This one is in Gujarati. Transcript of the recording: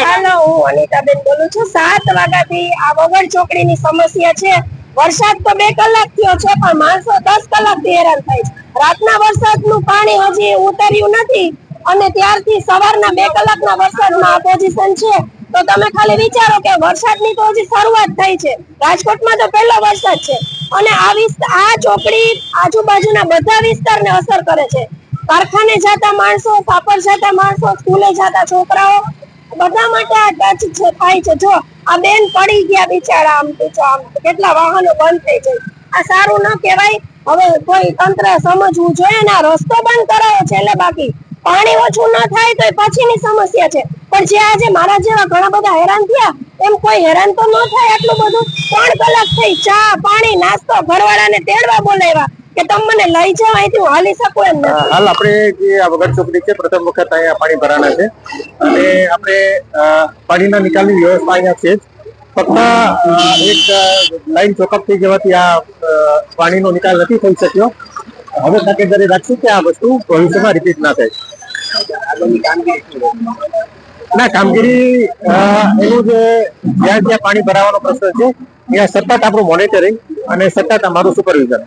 હાલો હું અનિતાબેન બોલું છું. સાત વાગ્યાથી આ વગર ચોકડીની સમસ્યા છે. વરસાદ તો બે કલાક થયો છે પણ માણસો દસ કલાકથી હેરાન થાય છે. રાતના વરસાદનું પાણી હજી ઉતર્યું નથી અને ત્યારથી સવારના બે કલાકના વરસાદમાં આ પોઝિશન છે. તો તમે ખાલી વિચારો કે વરસાદની તો હજી શરૂઆત થઈ છે. રાજકોટમાં તો પહેલો વરસાદ છે. અને આ વિસ્તાર આ ચોકડી આજુબાજુના બધા વિસ્તારને અસર કરે છે. કારખાને જતા માણસો પાપડ જતા માણસો સ્કૂલે જતા છોકરાઓ બધા માટે આ ટચ છે, થાય છે. જો, આ બેન પડી ગયા બિચારા આમ તો આમ. કેટલા વાહનો બંધ થઈ જાય. આ સારું ન કહેવાય. હવે કોઈ તંત્ર સમજવું જોઈએ ને આ રસ્તો બંધ કરાયો છે એટલે બાકી. પાણી ઓછું ન થાય તો પછીની સમસ્યા છે. પણ જે આજે મારા જેવા ઘણા બધા હેરાન થયા, એમ કોઈ હેરાન તો ન થાય આટલું બધું? ત્રણ કલાક થઈ, ચા, પાણી, નાસ્તો, ઘરવાળાને તેડવા બોલાવ્યા. કે તમે મને લઈ જાવ અહીંથી હું હાલી એમ નથી. હાલ આપણે જે આ વગર ચોકડી છે, પ્રથમ વખત અહીંયા પાણી ભરાણા છે. અને આપણે પાણીના નિકાલની વ્યવસ્થા અહીંયા છે ફક્ત એક લાઈન ચોકઅપ થઈ જવાથી આ પાણીનો નિકાલ નથી થઈ શક્યો. હવે તકેદારી રાખશું કે આ વસ્તુ ભવિષ્યમાં રિપીટ ના થાય. ના, કામગીરી એનું જે, જ્યાં જ્યાં પાણી ભરાવાનો પ્રશ્ન છે, ત્યાં સતત આપણું મોનિટરિંગ અને સતત અમારું સુપરવિઝન